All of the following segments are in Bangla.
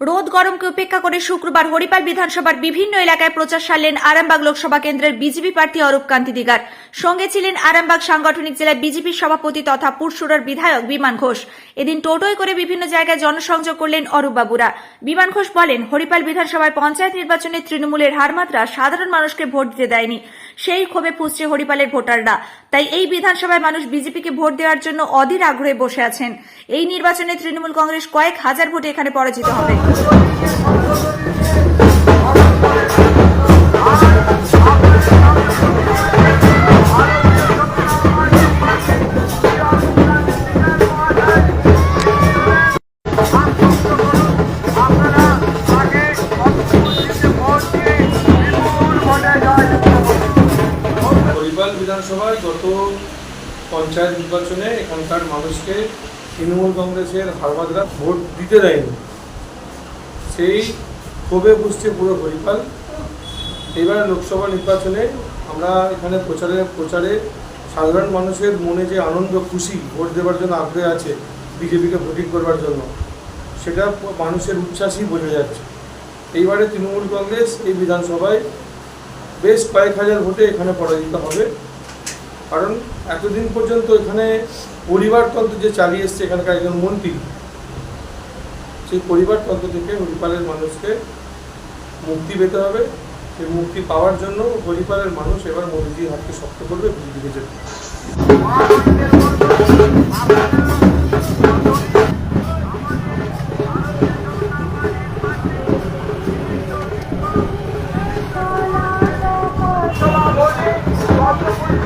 রোদ গরমকে উপেক্ষা করে শুক্রবার হরিপাল বিধানসভার বিভিন্ন এলাকায় প্রচার সারলেন আরামবাগ লোকসভা কেন্দ্রের বিজেপি প্রার্থী অরূপ কান্তি দিগার। সঙ্গে ছিলেন আরামবাগ সাংগঠনিক জেলার বিজেপির সভাপতি তথা পুরসুরার বিধায়ক বিমান ঘোষ। এদিন টোটোয় করে বিভিন্ন জায়গায় জনসংযোগ করলেন অরূপ বাবুরা। বিমান ঘোষ বলেন, হরিপাল বিধানসভায় পঞ্চায়েত নির্বাচনে তৃণমূলের হারমাত্রা সাধারণ মানুষকে ভোট দিতে দেয়নি। সেই ক্ষোভে ফুসছে হরিপালের ভোটাররা। তাই এই বিধানসভায় মানুষ বিজেপিকে ভোট দেওয়ার জন্য অধীর আগ্রহে বসে আছেন। এই নির্বাচনে তৃণমূল কংগ্রেস কয়েক হাজার ভোটে এখানে পরাজিত হবে। করুন বিধানসভায় গত পঞ্চায়েত নির্বাচনে এখানকার মানুষকে তৃণমূল কংগ্রেসের হারবাদরা ভোট দিতে দেয়নি। সেই ক্ষোভে বুঝছে পুরো হরিপাল। এবার লোকসভা নির্বাচনে আমরা এখানে প্রচারে প্রচারে সাধারণ মানুষের মনে যে আনন্দ, খুশি, ভোট দেওয়ার জন্য আগ্রহ আছে বিজেপিকে ভোটিং করবার জন্য, সেটা মানুষের উচ্ছ্বাসই বোঝা যাচ্ছে। এইবারে তৃণমূল কংগ্রেস এই বিধানসভায় বেশ কয়েক হাজার ভোটে এখানে পরাজিত হবে। কারণ এতদিন পর্যন্ত এখানে পরিবারতন্ত্র যে চালিয়ে এসছে এখানকার একজন মন্ত্রী, সেই পরিবারতন্ত্র থেকে হরিপালের মানুষকে মুক্তি পেতে হবে। সেই মুক্তি পাওয়ার জন্য হরিপালের মানুষ এবার মোদীজির হাতকে শক্ত করবে, বিজেপিকে যেতে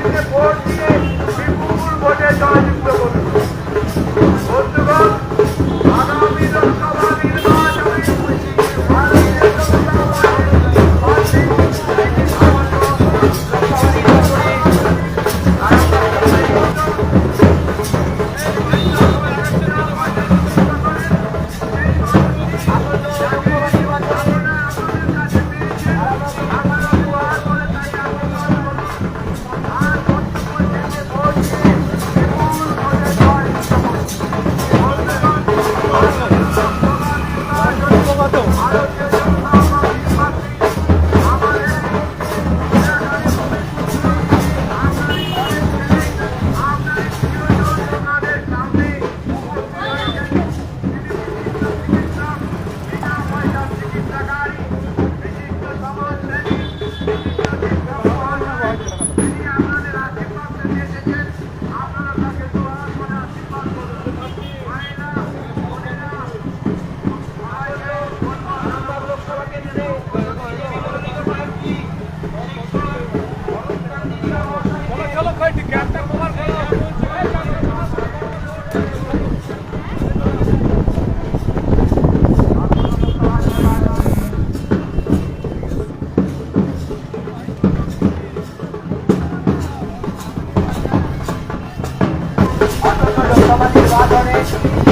বিপুল ভোটে জয়যুক্ত লোকসভা নির্বাচনে